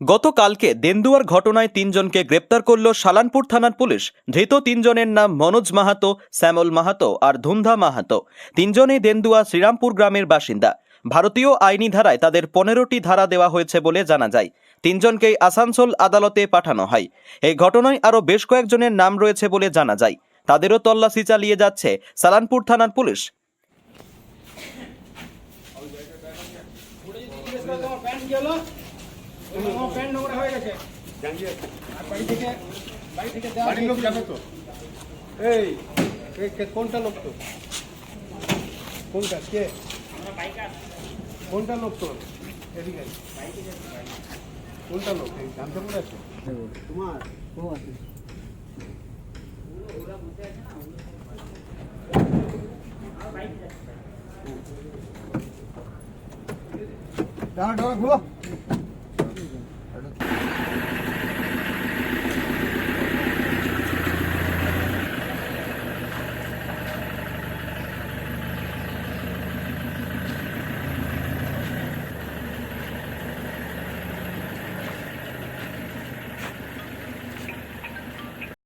গতকালকে দেন্দুয়ার ঘটনায় তিনজনকে গ্রেপ্তার করল সালানপুর থানার পুলিশ। ধৃত তিনজনের নাম মনোজ মাহাতো, শ্যামল মাহাতো আর ধুমধা মাহাতো। তিনজনেই দেন্দুয়া শ্রীরামপুর গ্রামের বাসিন্দা। ভারতীয় আইনি ধারায় তাদের পনেরোটি ধারা দেওয়া হয়েছে বলে জানা যায়। তিনজনকেই আসানসোল আদালতে পাঠানো হয়। এই ঘটনায় আরও বেশ কয়েকজনের নাম রয়েছে বলে জানা যায়। তাদেরও তল্লাশি চালিয়ে যাচ্ছে সালানপুর থানার পুলিশ। গেল। প্যান্ট নোংরা হয়ে গেছে। আর বাড়ি থেকে বাড়ি থেকে বাড়ির লোক জানে তো? এই কোনটা লোক তো কোনটা? কে? কোনটা লোক তো এদিকে কোনটা লোক? এই জানতে পারে আছে তোমার? দাঁড়া দাঁড়া ঘুরো।